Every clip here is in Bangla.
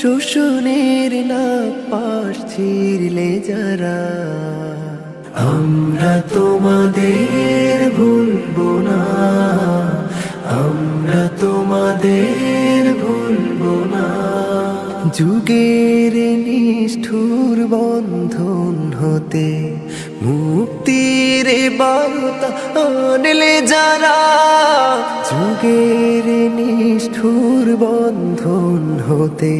শোষণের না পাশ ছিঁড়লে যারা। আমরা তোমাদের ভুলবো না আমরা তোমাদের ভুলবো না। যুগের নিষ্ঠুর বন্ধন হতে মুক্তির বার্তা আনলে যারা যুগের নিষ্ঠুর বন্ধন হতে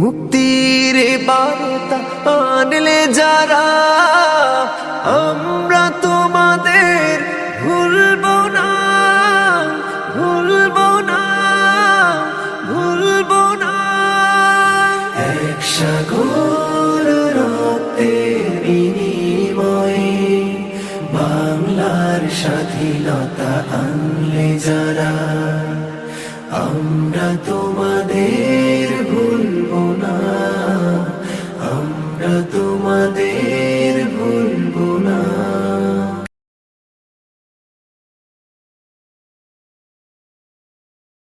মুক্তির বার্তা আনলে যারা, আমরা তোমাদের ভুলবো না ভুলবো না ভুলবো না। এক সাগর রক্তের বিনিময়ে বাংলার স্বাধীনতা আনলে যারা আমরা তোমাদের ভুলব না। আমরা তোমাদের